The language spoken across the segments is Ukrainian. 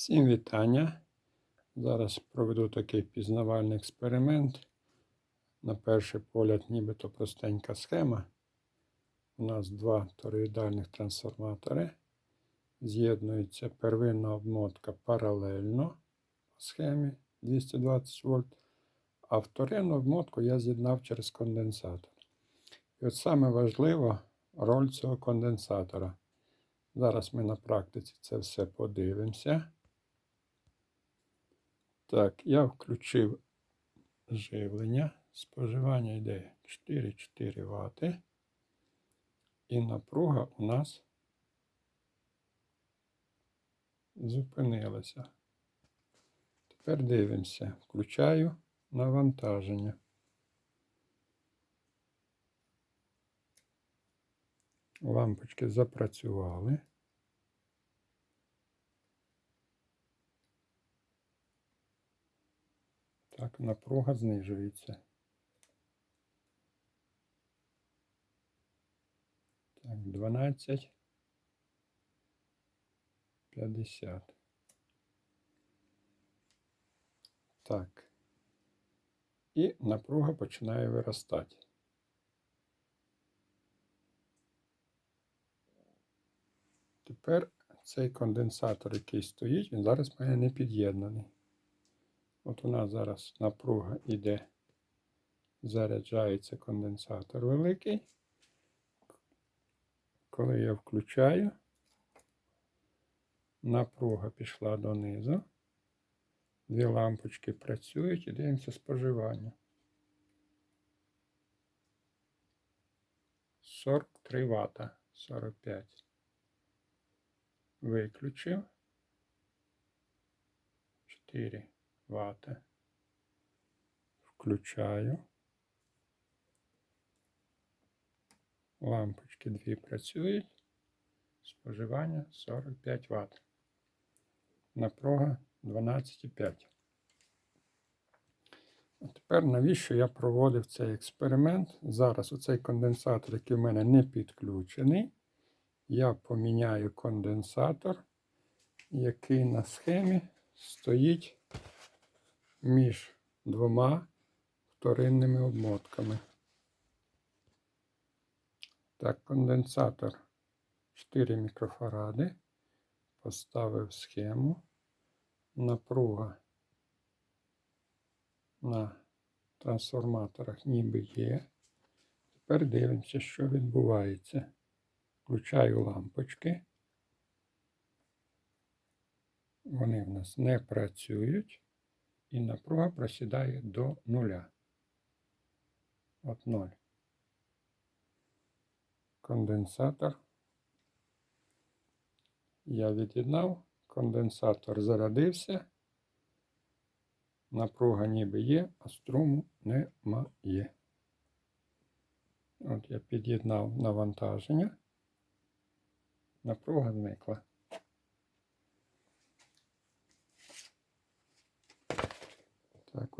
Всім вітання. Зараз проведу такий пізнавальний експеримент. На перший погляд, нібито простенька схема. У нас два тороїдальних трансформатори. З'єднується первинна обмотка паралельно по схемі 220 вольт, а вторинну обмотку я з'єднав через конденсатор. І от саме важливо роль цього конденсатора. Зараз ми на практиці це все подивимося. Так, я включив живлення. Споживання йде 4,4 Вт. І напруга у нас зупинилася. Тепер дивимося. Включаю навантаження. Лампочки запрацювали. Так, напруга знижується. Так, 12. 50. Так. І напруга починає виростати. Тепер цей конденсатор, який стоїть, він зараз мене не під'єднаний. От у нас зараз напруга йде, заряджається конденсатор великий. Коли я включаю, напруга пішла донизу. Дві лампочки працюють і дивимося споживання. 43 Вт, 45. Виключив. 4 Вт. Включаю. Лампочки дві працюють. Споживання 45 Вт. Напруга 12,5. А тепер навіщо я проводив цей експеримент? Зараз оцей конденсатор, який в мене не підключений. Я поміняю конденсатор, який на схемі стоїть між двома вторинними обмотками. Так, конденсатор 4 мікрофаради. Поставив схему. Напруга на трансформаторах ніби є. Тепер дивимося, що відбувається. Включаю лампочки. Вони в нас не працюють. І напруга просідає до нуля. От 0. Конденсатор. Я від'єднав, конденсатор зарядився. Напруга ніби є, а струму немає. От я під'єднав навантаження. Напруга зникла.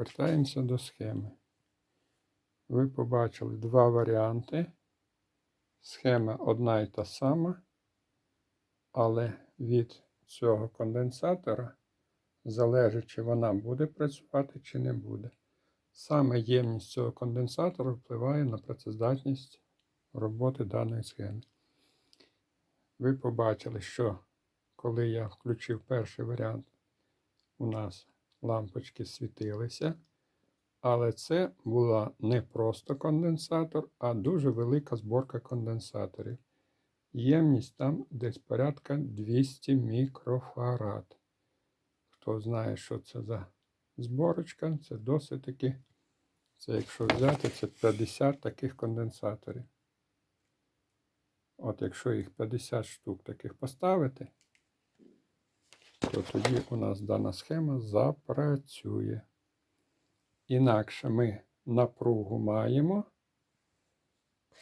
Так, вертаємося до схеми. Ви побачили два варіанти. Схема одна і та сама, але від цього конденсатора залежить, чи вона буде працювати, чи не буде. Саме ємність цього конденсатора впливає на працездатність роботи даної схеми. Ви побачили, що коли я включив перший варіант, у нас лампочки світилися. Але це була не просто конденсатор, а дуже велика зборка конденсаторів. Ємність там десь порядка 200 мікрофарад. Хто знає, що це за зборочка, це досить таки, це якщо взяти, це 50 таких конденсаторів. От якщо їх 50 штук таких поставити, то тоді у нас дана схема запрацює. Інакше ми напругу маємо,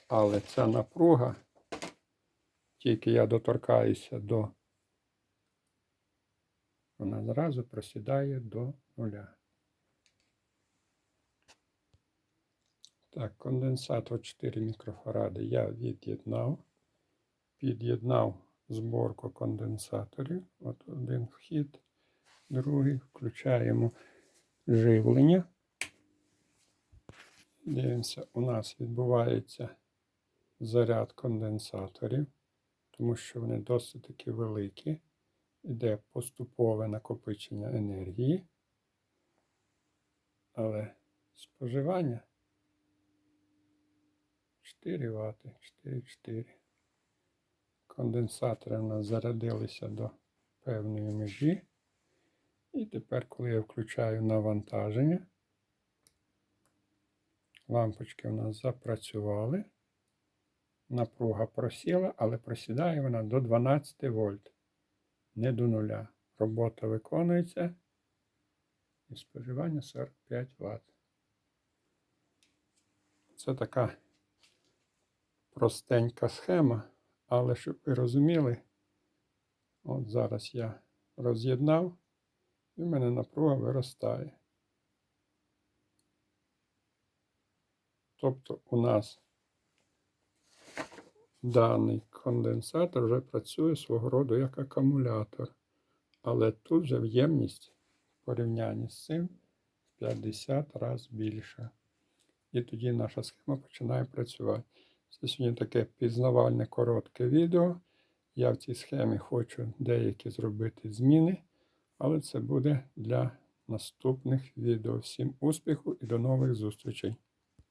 але ця напруга, тільки я доторкаюся до, вона зразу просідає до нуля. Так, конденсатор 4 мікрофаради я від'єднав, під'єднав зборку конденсаторів. От один вхід, другий, включаємо живлення. Дивимося, у нас відбувається заряд конденсаторів, тому що вони досить таки великі. Іде поступове накопичення енергії. Але споживання 4 Вт, 4,4. Конденсатори у нас зарядилися до певної межі. І тепер, коли я включаю навантаження, лампочки у нас запрацювали. Напруга просіла, але просідає вона до 12 вольт, не до нуля. Робота виконується і споживання 45 Вт. Це така простенька схема, але щоб ви розуміли, от зараз я роз'єднав, і в мене напруга виростає. Тобто у нас даний конденсатор вже працює свого роду як акумулятор. Але тут вже ємність в порівнянні з цим в 50 разів більша. І тоді наша схема починає працювати. Це сьогодні таке пізнавальне коротке відео. Я в цій схемі хочу деякі зробити зміни, але це буде для наступних відео. Всім успіху і до нових зустрічей!